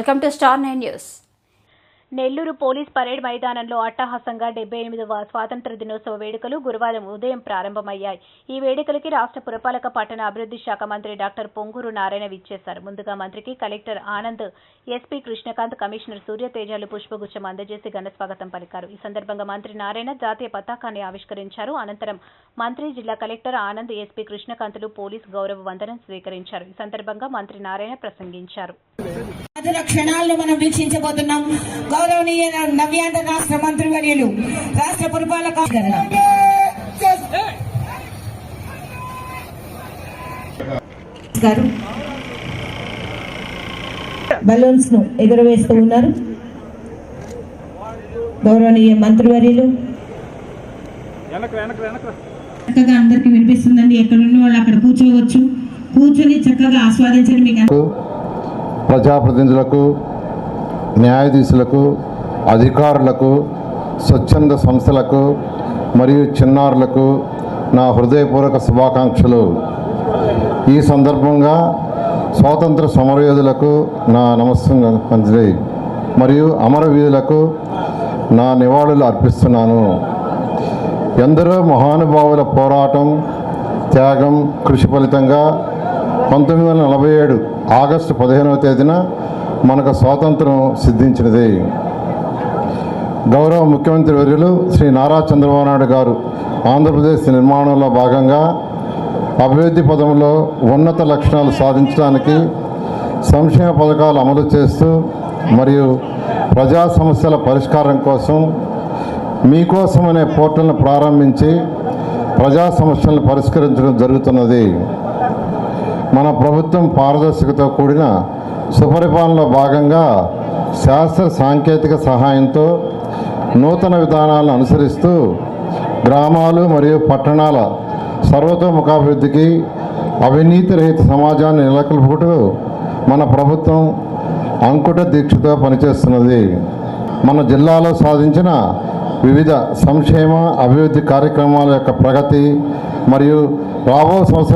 Welcome to star nine news. Nellore police parade మైదానంలో అట్టహాసంగా డెబ్బై ఎనిమిదవ స్వాతంత్ర దినోత్సవ వేడుకలు గురువారం ఉదయం ప్రారంభమయ్యాయి. ఈ వేడుకలకి రాష్ట్ర పురపాలక పట్టణ అభివృద్ధి శాఖ మంత్రి డాక్టర్ పొంగూరు నారాయణ విచ్చేశారు. ముందుగా మంత్రికి collector Anand SP Krishnakanth commissioner సూర్యతేజాలు పుష్పగుచ్చం అందజేసి ఘనస్వాగతం పలికారు. ఈ సందర్భంగా మంత్రి నారాయణ జాతీయ పతాకాన్ని ఆవిష్కరించారు. అనంతరం మంత్రి జిల్లా కలెక్టర్ ఆనంద్ ఎస్పీ కృష్ణకాంత్లు పోలీస్ గౌరవ వందనం స్వీకరించారు. ఈ సందర్భంగా మంత్రి నారాయణ ప్రసంగించారు. మధుర క్షణాలను మనం వీక్షించబోతున్నాం. గౌరవనీయ నవ్యాంధ్ర రాష్ట్ర మంత్రివర్యులు రాష్ట్ర పురపాలక గారు. బలూన్స్ను ఎగురవేస్తూ ఉన్నారు. గౌరవనీయ మంత్రివర్యులు. చక్కగా అందరికి వినిపిస్తుందండి. ఎక్కడ ఉన్న వాళ్ళు అక్కడ కూర్చోవచ్చు. కూర్చొని చక్కగా ఆస్వాదించండి మీకు ప్రజాప్రతినిధులకు న్యాయాధీశులకు అధికారులకు స్వచ్ఛంద సంస్థలకు మరియు చిన్నారులకు నా హృదయపూర్వక శుభాకాంక్షలు. ఈ సందర్భంగా స్వాతంత్ర సమరయోధులకు నా నమస్కారం మరియు అమరవీధులకు నా నివాళులు అర్పిస్తున్నాను. ఎందరో మహానుభావుల పోరాటం త్యాగం కృషి ఫలితంగా పంతొమ్మిది వందల నలభై ఏడు ఆగస్టు పదిహేనవ తేదీన మనకు స్వాతంత్రం సిద్ధించినది. గౌరవ ముఖ్యమంత్రి వర్యులు శ్రీ నారా చంద్రబాబు నాయుడు గారు ఆంధ్రప్రదేశ్ నిర్మాణంలో భాగంగా అభివృద్ధి పదంలో ఉన్నత లక్షణాలు సాధించడానికి సంక్షేమ పథకాలు అమలు చేస్తూ మరియు ప్రజా సమస్యల పరిష్కారం కోసం మీకోసం అనే పోర్టల్ను ప్రారంభించి ప్రజా సమస్యలను పరిష్కరించడం జరుగుతున్నది. మన ప్రభుత్వం పారదర్శకతో కూడిన సుపరిపాలనలో భాగంగా శాస్త్ర సాంకేతిక సహాయంతో నూతన విధానాలను అనుసరిస్తూ గ్రామాలు మరియు పట్టణాల సర్వతోముఖాభివృద్ధికి అవినీతి రహిత సమాజాన్ని నెలకొల్పుటూ మన ప్రభుత్వం అంకుట దీక్షతో పనిచేస్తున్నది. మన జిల్లాలో సాధించిన వివిధ సంక్షేమ అభివృద్ధి కార్యక్రమాల యొక్క ప్రగతి మరియు రాబో సంవత్సరం